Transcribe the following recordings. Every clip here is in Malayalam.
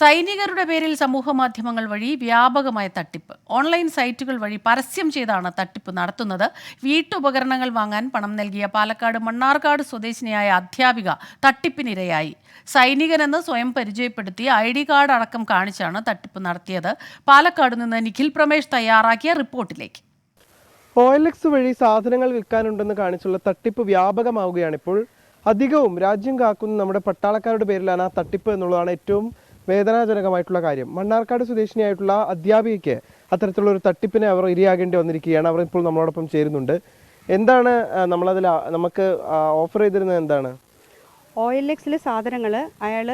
സൈനികരുടെ പേരിൽ സമൂഹ മാധ്യമങ്ങൾ വഴി വ്യാപകമായ തട്ടിപ്പ്. ഓൺലൈൻ സൈറ്റുകൾ വഴി പരസ്യം ചെയ്താണ് തട്ടിപ്പ് നടത്തുന്നത്. വീട്ടുപകരണങ്ങൾ വാങ്ങാൻ പണം നൽകിയ പാലക്കാട് മണ്ണാർക്കാട് സ്വദേശിനിയായ അധ്യാപിക തട്ടിപ്പിനിരയായി. സൈനികനെന്ന് സ്വയം പരിചയപ്പെടുത്തി ഐ ഡി കാർഡ് അടക്കം കാണിച്ചാണ് തട്ടിപ്പ് നടത്തിയത്. പാലക്കാട് നിന്ന് നിഖിൽ പ്രമേഷ് തയ്യാറാക്കിയ റിപ്പോർട്ടിലേക്ക്. എക്സ് വഴി സാധനങ്ങൾ വിൽക്കാനുണ്ടെന്ന് കാണിച്ചുള്ള തട്ടിപ്പ് വ്യാപകമാവുകയാണിപ്പോൾ. അധികവും രാജ്യം കാക്കുന്ന നമ്മുടെ പട്ടാളക്കാരുടെ പേരിലാണ് ആ തട്ടിപ്പ് എന്നുള്ളതാണ് ഏറ്റവും വേദനാജനകമായിട്ടുള്ള കാര്യം. മണ്ണാർക്കാട് സ്വദേശിനിയായിട്ടുള്ള അധ്യാപികയ്ക്ക് അത്തരത്തിലുള്ള ഒരു തട്ടിപ്പിനെ അവർ ഇരയാകേണ്ടി വന്നിരിക്കുകയാണ്. അവർ ഇപ്പോൾ നമ്മളോടൊപ്പം ചേരുന്നുണ്ട്. എന്താണ് നമ്മളതിൽ നമുക്ക് ഓഫർ ചെയ്തിരുന്നത് എന്താണ്? ഒ എൽ എക്സിൽ സാധനങ്ങൾ അയാൾ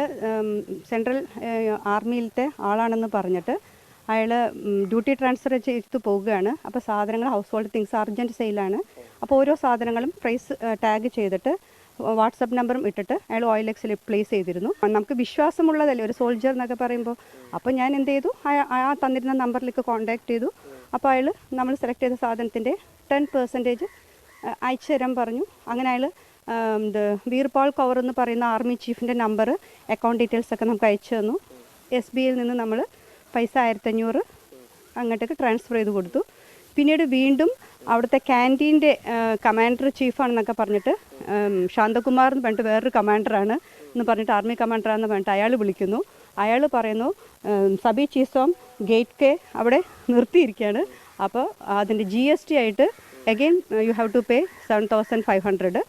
സെൻട്രൽ ആർമിയിലത്തെ ആളാണെന്ന് പറഞ്ഞിട്ട് അയാൾ ഡ്യൂട്ടി ട്രാൻസ്ഫർ ചെയ്ത് പോവുകയാണ്. അപ്പോൾ സാധനങ്ങൾ ഹൗസ് ഹോൾഡ് തിങ്സ് അർജന്റ് സെയിലാണ്. അപ്പോൾ ഓരോ സാധനങ്ങളും പ്രൈസ് ടാഗ് ചെയ്തിട്ട് വാട്സപ്പ് നമ്പറും ഇട്ടിട്ട് അയാൾ ഓയിൽ എക്സിൽ പ്ലേസ് ചെയ്തിരുന്നു. നമുക്ക് വിശ്വാസമുള്ളതല്ലേ? ഒരു സോൾജർ എന്നൊക്കെ പറയുമ്പോൾ. അപ്പോൾ ഞാൻ എന്ത് ചെയ്തു? ആ തന്നിരുന്ന നമ്പറിലേക്ക് കോൺടാക്ട് ചെയ്തു. അപ്പോൾ അയാൾ നമ്മൾ സെലക്ട് ചെയ്ത സാധനത്തിന്റെ ടെൻ പെർസെന്റേജ് അയച്ചു തരാൻ പറഞ്ഞു. അങ്ങനെ അയാൾ ഇത് വീർപാൾ കവർ എന്ന് പറയുന്ന ആർമി ചീഫിന്റെ നമ്പർ അക്കൗണ്ട് ഡീറ്റെയിൽസ് ഒക്കെ നമുക്ക് അയച്ചു തന്നു. എസ് ബി ഐയിൽ നിന്ന് നമ്മൾ പൈസ ആയിരത്തഞ്ഞൂറ് അങ്ങോട്ടേക്ക് ട്രാൻസ്ഫർ ചെയ്ത് കൊടുത്തു. പിന്നീട് വീണ്ടും അവിടുത്തെ ക്യാന്റീന്റെ കമാൻഡർ ചീഫാണെന്നൊക്കെ പറഞ്ഞിട്ട് ശാന്തകുമാർ എന്ന് പറഞ്ഞിട്ട് വേറൊരു കമാൻഡറാണ് എന്ന് പറഞ്ഞിട്ട് ആർമി കമാൻഡറാണെന്ന് പറഞ്ഞിട്ട് അയാൾ വിളിക്കുന്നു. അയാൾ പറയുന്നു സബി ചീസോം ഗേറ്റ് കെ അവിടെ നിർത്തിയിരിക്കുകയാണ്. അപ്പോൾ അതിന്റെ ജി എസ് ടി ആയിട്ട് again you have to pay seven thousand five hundred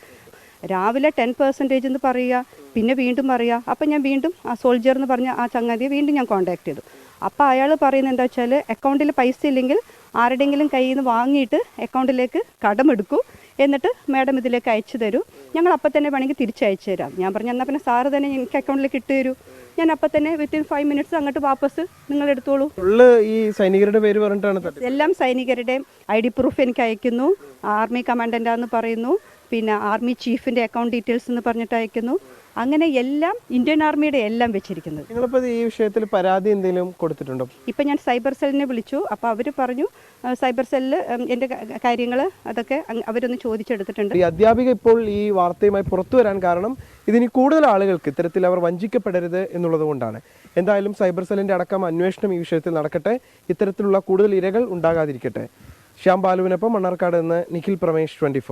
രാവിലെ ടെൻ പെർസെന്റേജ് എന്ന് പറയുക പിന്നെ വീണ്ടും പറയുക. അപ്പം ഞാൻ വീണ്ടും ആ സോൾജർ എന്ന് പറഞ്ഞ ആ ചങ്ങാതിയെ വീണ്ടും ഞാൻ കോൺടാക്ട് ചെയ്തു. അപ്പോൾ അയാൾ പറയുന്നത് എന്താ വെച്ചാൽ അക്കൗണ്ടിൽ പൈസ ഇല്ലെങ്കിൽ ആരുടെയെങ്കിലും കയ്യിൽ നിന്ന് വാങ്ങിയിട്ട് അക്കൗണ്ടിലേക്ക് കടമെടുക്കൂ. എന്നിട്ട് മാഡം ഇതിലേക്ക് അയച്ചു തരൂ. ഞങ്ങൾ അപ്പം തന്നെ വേണമെങ്കിൽ തിരിച്ചയച്ചു തരാം. ഞാൻ പറഞ്ഞു എന്നാൽ പിന്നെ സാറ് തന്നെ എനിക്ക് അക്കൗണ്ടിലേക്ക് ഇട്ട് തരൂ. ഞാൻ അപ്പം തന്നെ വിത്തിൻ ഫൈവ് മിനിറ്റ്സ് അങ്ങോട്ട് വാപ്പസ് നിങ്ങൾ എടുത്തോളൂ. ഈ സൈനികരുടെ പേര് പറഞ്ഞിട്ടാണ് എല്ലാം സൈനികരുടെ ഐ ഡി പ്രൂഫ് എനിക്ക് അയക്കുന്നു. ആർമി കമാൻഡന്റാന്ന് പറയുന്നു. പിന്നെ ആർമി ചീഫിന്റെ അക്കൗണ്ട് ഡീറ്റെയിൽസ് എന്ന് പറഞ്ഞിട്ട് അയക്കുന്നു. അങ്ങനെ എല്ലാം ഇന്ത്യൻ ആർമിയുടെ എല്ലാം വെച്ചിരിക്കുന്നത്. നിങ്ങളിപ്പോൾ ഈ വിഷയത്തിൽ പരാതി എന്തെങ്കിലും കൊടുത്തിട്ടുണ്ടോ? ഇപ്പം ഞാൻ സൈബർ സെല്ലിനെ വിളിച്ചു. അപ്പോൾ അവർ പറഞ്ഞു സൈബർ സെല്ലിൽ എന്റെ കാര്യങ്ങൾ അതൊക്കെ അവരൊന്ന് ചോദിച്ചെടുത്തിട്ടുണ്ട്. ഈ അധ്യാപിക ഇപ്പോൾ ഈ വാർത്തയുമായി പുറത്തു വരാൻ കാരണം ഇതിന് കൂടുതൽ ആളുകൾക്ക് ഇത്തരത്തിൽ അവർ വഞ്ചിക്കപ്പെടരുത് എന്നുള്ളത് കൊണ്ടാണ്. എന്തായാലും സൈബർ സെല്ലിന്റെ അടക്കം അന്വേഷണം ഈ വിഷയത്തിൽ നടക്കട്ടെ. ഇത്തരത്തിലുള്ള കൂടുതൽ ഇരകൾ ഉണ്ടാകാതിരിക്കട്ടെ. ശ്യാം ബാലുവിനൊപ്പം മണ്ണാർക്കാട് നിന്ന് നിഖിൽ പ്രമേഷ് ട്വന്റി